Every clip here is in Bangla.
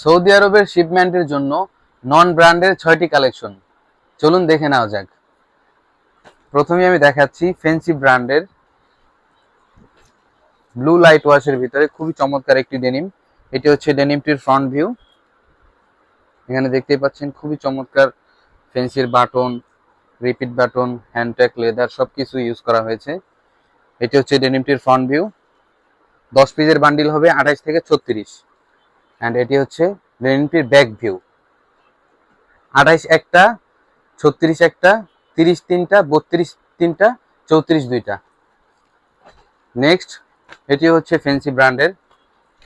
সৌদি আরবের শিপমেন্টের জন্য নন ব্র্যান্ডের ছয়টি কালেকশন চলুন দেখে নেওয়া যাক। প্রথমে আমি দেখাচ্ছি ফেন্সি ব্র্যান্ডের ব্লু লাইট ওয়াশের ভিতরে খুবই চমৎকার একটি ডেনিম এটি হচ্ছে ডেনিমটির ফ্রন্ট ভিউ এখানে দেখতেই পাচ্ছেন খুবই চমৎকার ফেন্সির button repeat button hand tag leather সব কিছু ইউজ করা হয়েছে। এটি হচ্ছে ডেনিমটির ফ্রন্ট ভিউ দশ পিসের বান্ডিল হবে আঠাইশ থেকে ছত্রিশ। অ্যান্ড এটি হচ্ছে ডেনিমটির ব্যাক ভিউ। আঠাইশ একটা, ছত্রিশ একটা, তিরিশ তিনটা, বত্রিশ তিনটা, চৌত্রিশ দুইটা। নেক্সট এটি হচ্ছে ফেন্সি ব্র্যান্ডের।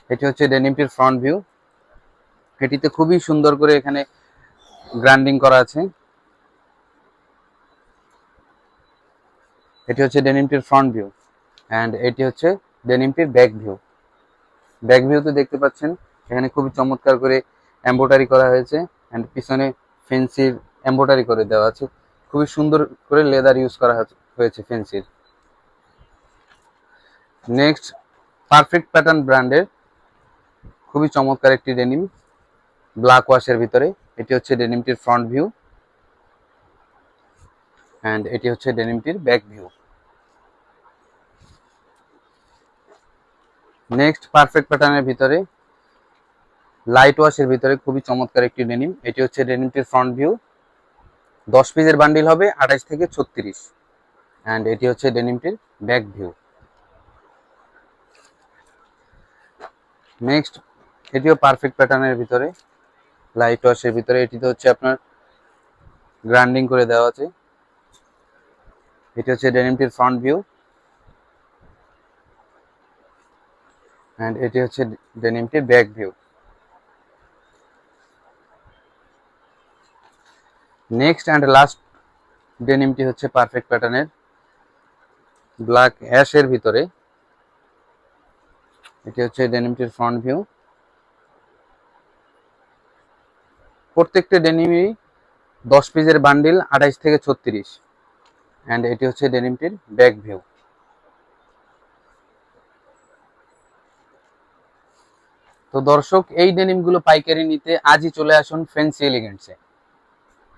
এটি হচ্ছে ডেনিমটির ফ্রন্ট ভিউ। এটিতে খুবই সুন্দর করে এখানে গ্রান্ডিং করা আছে। এটি হচ্ছে ডেনিমটির ফ্রন্ট ভিউ। অ্যান্ড এটি হচ্ছে ডেনিমটির ব্যাক ভিউ। ব্যাক ভিউ ভিউতে দেখতে পাচ্ছেন এখানে খুবই চমৎকার করে এম্বোটারি করা হয়েছে অ্যান্ড পিছনে ফেন্সির এম্বোটারি করে দেওয়া আছে। খুবই সুন্দর করে লেদার ইউজ করা হয়েছে ফেন্সির নেক্সট পারফেক্ট প্যাটার্ন ব্র্যান্ডের খুবই চমৎকার একটি ডেনিম ব্ল্যাক ওয়াশের ভিতরে। এটি হচ্ছে ডেনিমটির ফ্রন্ট ভিউ অ্যান্ড এটি হচ্ছে ডেনিমটির ব্যাক ভিউ নেক্সট পারফেক্ট প্যাটার্নের ভিতরে লাইট ওয়াশের ভিতরে খুবই চমৎকার একটি ডেনিম এটি হচ্ছে ডেনিমটির ফ্রন্ট ভিউ দশ পিসের বান্ডিল হবে আঠাশ থেকে ছত্রিশ। অ্যান্ড এটি হচ্ছে ডেনিমটির ব্যাক ভিউ নেক্সট এটিও পারফেক্ট প্যাটার্নের ভিতরে। লাইট ওয়াশের ভিতরে এটিতে হচ্ছে আপনার গ্রাইন্ডিং করে দেওয়া আছে। এটি হচ্ছে ডেনিমটির ফ্রন্ট ভিউ অ্যান্ড এটি হচ্ছে ডেনিমটির back view next and last ডেনিমটি হচ্ছে পারফেক্ট প্যাটার্নের ব্ল্যাক অ্যাশের ভিতরে। এটি হচ্ছে ডেনিমটির ফ্রন্ট ভিউ প্রত্যেকটা ডেনিমই দশ পিসের বান্ডিল আঠাইশ থেকে ছত্রিশ। অ্যান্ড এটি হচ্ছে ডেনিমটির ব্যাক ভিউ তো দর্শক, এই ডেনিমগুলো পাইকারি নিতে আজই চলে আসুন ফেন্সি এলিগেন্টসে